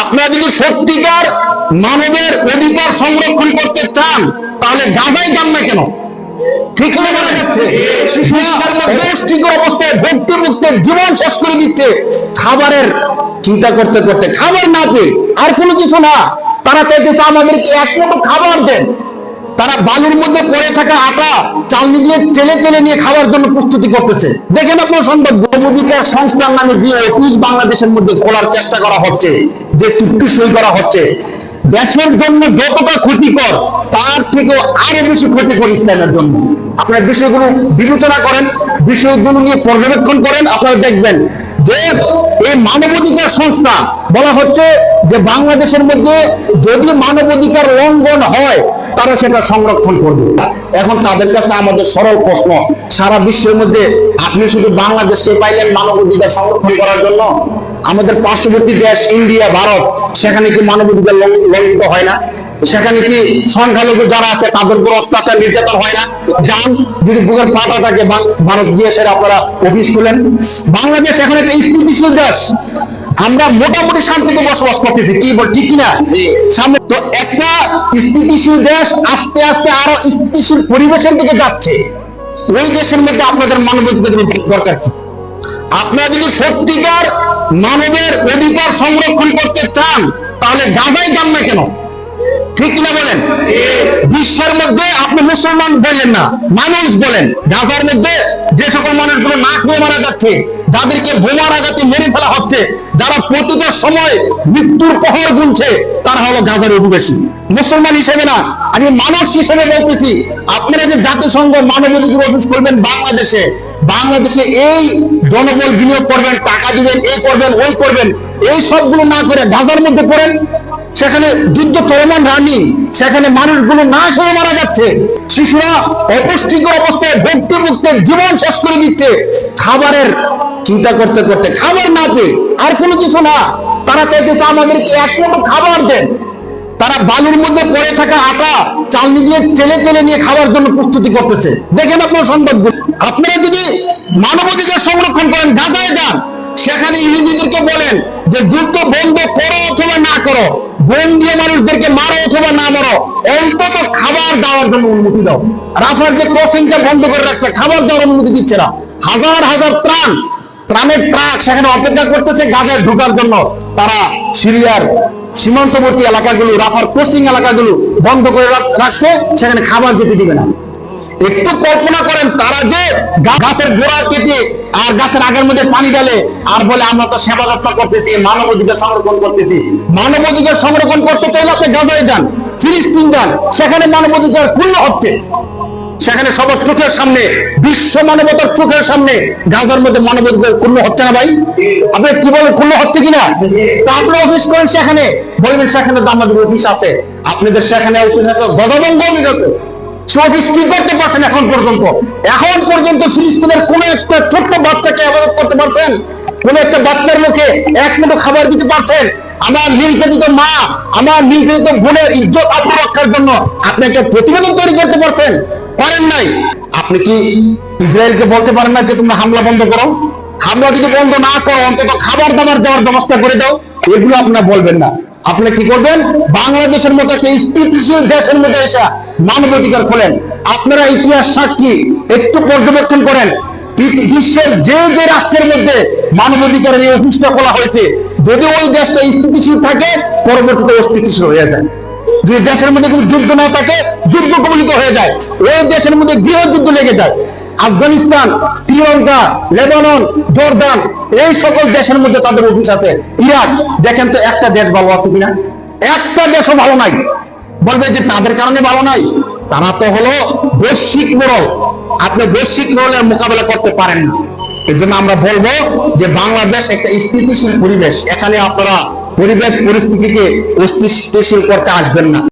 আপনারা যদি সত্যিকার মানবের অধিকার সংরক্ষণ করতে চান, তাহলে গাজাই যান না কেন? খাবারের চিন্তা করতে করতে খাবার না আর কোনো কিছু না। তারা চাইতেছে আমাদেরকে খাবার দেন। তারা বালুর মধ্যে পড়ে থাকা আটা চাউনি দিয়ে চেলে চেলে নিয়ে খাওয়ার জন্য প্রস্তুতি করতেছে। দেখেন আপনার সংবাদ গণঅধিকার সংস্থার নামে যে অফিস বাংলাদেশের মধ্যে খোলার চেষ্টা করা হচ্ছে, যে চুক্তি সই করা হচ্ছে, দেশের জন্য যতটা ক্ষতিকর, তার থেকেও আরও বেশি ক্ষতিকর ইসলামের জন্য। আপনার বিষয়গুলো বিবেচনা করেন, বিষয়গুলো নিয়ে পর্যবেক্ষণ করেন, আপনারা দেখবেন যে এই মানবাধিকার সংস্থা বলা হচ্ছে যে বাংলাদেশের মধ্যে যদি মানবাধিকার লঙ্ঘন হয় তারা সেটা সংরক্ষণ করবে। এখন তাদের কাছে আমাদের সরল প্রশ্ন, সারা বিশ্বের মধ্যে আপনি শুধু বাংলাদেশকে পাইলেন মানবাধিকার সংরক্ষণ করার জন্য? আমাদের পার্শ্ববর্তী দেশ ইন্ডিয়া, ভারত, সেখানে কি মানবাধিকার লঙ্ঘ- লঙ্ঘিত হয় না? সেখানে কি সংখ্যালঘু যারা আছে, তাদের উপর অত্যাচার নির্যাতন হয় না? যান, যদি বুকের পাটা থাকে ভারত গিয়ে সেটা আপনারা অফিস খুলেন। বাংলাদেশ এখন একটা স্থিতিশীল দেশ। আমরা মোটামুটি শান্তিতে বসবাস করতেছি। কি বল ঠিক কিনা? সামনে তো একটা স্থিতিশীল দেশ আস্তে আস্তে আরও স্থিতিশীল পরিবেশের দিকে যাচ্ছে। ওই দেশের মধ্যে আপনাদের মানবাধিকার দরকার কি? আপনারা যদি সত্যিকার মানবের অধিকার সংরক্ষণ করতে চান তাহলে গাজাই যান না কেন? ঠিক কিনা বলেন? বিশ্বের মধ্যে আপনি মুসলমান বলেন না মানুষ বলেন গাজার মধ্যে যে সকল মানুষগুলো না খেয়ে মারা যাচ্ছে, যাদেরকে বোমার আঘাতে মেরে ফেলা হচ্ছে, যারা প্রতিটা সময় মৃত্যুর পহর গুনছে, তারা হলো গাজার অধিবাসী। মুসলমান হিসেবে না, আমি মানুষ হিসেবে বলতেছি, আপনারা যে জাতিসংঘ মানবাধিকার অফিস করবেন বাংলাদেশে বাংলাদেশে এই জনবল বিনিয়োগ করবেন, টাকা দিবেন, এই করবেন, ওই করবেন, এই সবগুলো না করে গাজার মধ্যে পড়েন সেখানে যুদ্ধ চলমান রানি, সেখানে মানুষগুলো না খেয়ে মারা যাচ্ছে। শিশুরা অপুষ্টিকর অবস্থায় ভক্তি মুক্তে জীবন শেষ করে দিচ্ছে। খাবারের চিন্তা করতে করতে খাবার না পেয়ে আর কোনো কিছু না। তারা চাইতেছে আমাদেরকে এক মুঠো খাবার দেন। তারা বালুর মধ্যে পড়ে থাকা আটা চালনি দিয়ে চেলে চেলে নিয়ে খাওয়ার জন্য প্রস্তুতি করতেছে। দেখেন আপনার সংবাদগুলো। আপনারা যদি মানবাধিকার সংরক্ষণ করেন, গাজায় যান, সেখানে ইহুদিদেরকে বলেন যে যুদ্ধ বন্ধ করো অথবা না করো। দিয়ে মানুষদেরকে মারো অথবা না মারো, অন্তত খাবার দেওয়ার জন্য অনুমতি দাও। রাফার যে ক্রসিংটা বন্ধ করে রাখছে, খাবার দেওয়ার অনুমতি দিচ্ছে না। হাজার হাজার ত্রাণ, ত্রাণের ট্রাক সেখানে অপেক্ষা করতেছে গাজায় ঢোকার জন্য। তারা সিরিয়ার সীমান্তবর্তী এলাকাগুলো, রাফার ক্রসিং এলাকাগুলো বন্ধ করে রাখছে, সেখানে খাবার যেতে দিবে না। একটু কল্পনা করেন, তারা যে গাছের গোড়া কেটে আর গাছের আগের মধ্যে পানি ঢালে, আর বলে আমরা তো সেবা যত্ন করতেছি, মানব অধিকার সংরক্ষণ করতেছি। মানব অধিকার সংরক্ষণ করতে চাইলে আপনি গাজায় যান, ফিলিস্তিন যান, সেখানে মানব অধিকার পূর্ণ হচ্ছে। সেখানে সবার চোখের সামনে, বিশ্ব মানবতার চোখের সামনে গাজার মধ্যে মানবাধিকার ক্ষুণ্ণ হচ্ছে না ভাই? আপনি কি বলেন ক্ষুণ্ণ হচ্ছে কিনা? তা আপনি অফিস করেন সেখানে, বলবেন সেখানে তো আমাদের অফিস আছে। আপনাদের সেখানে অফিস আছে গজবঙ্গ অফিস আছে। কি করতে পারছেন এখন পর্যন্ত। এখন পর্যন্ত ফিলিস্তিনের কোন একটা ছোট্ট বাচ্চাকে আবাদত করতে পারছেন। কোন একটা বাচ্চার মুখে এক মুঠো খাবার দিতে পারছেন। আমার নির্যাতিত মা, আমার নির্যাতিত বোনের ইজ্জত আত্মরক্ষার জন্য আপনি একটা প্রতিবেদন তৈরি করতে পারছেন। পারেন নাই। আপনি কি ইসরায়েলকে বলতে পারেন না যে তোমরা হামলা বন্ধ করো? হামলা যদি বন্ধ না করো, অন্তত খাবার দাবার দেওয়ার ব্যবস্থা করে দাও। এগুলো আপনারা বলবেন না। আপনি কি করবেন? বাংলাদেশের মতো একটা স্থিতিশীল দেশের মধ্যে এসে মানবাধিকার খোলেন। আপনারা ইতিহাস সাক্ষী, একটু পর্যবেক্ষণ করেন। বিশ্বের যে যে রাষ্ট্রের মধ্যে মানবাধিকারের এই অফিসটা খোলা হয়েছে, যদি ওই দেশটা স্থিতিশীল থাকে, পরবর্তীতে অস্থিতিশীল হয়ে যায়। যদি দেশের মধ্যে কোনো যুদ্ধ না থাকে, যুদ্ধ কবলিত হয়ে যায়। ওই দেশের মধ্যে গৃহযুদ্ধ লেগে যায়। আফগানিস্তান, শ্রীলঙ্কা, লেবানন, জর্দান, এই সকল দেশের মধ্যে তাদের অফিস আছে। ইরাক, দেখেন তো একটা দেশ ভালো আছে কিনা? একটা দেশও ভালো নাই। বলবে যে তাদের কারণে ভালো নাই? তারা তো হলো বৈশ্বিক মোড়ল। আপনি বৈশ্বিক মোড়লের মোকাবেলা করতে পারেন না। এর জন্য আমরা বলব যে বাংলাদেশ একটা স্থিতিশীল পরিবেশ। এখানে আপনারা পরিবেশ পরিস্থিতিকে অস্থিতিশীল করতে আসবেন না।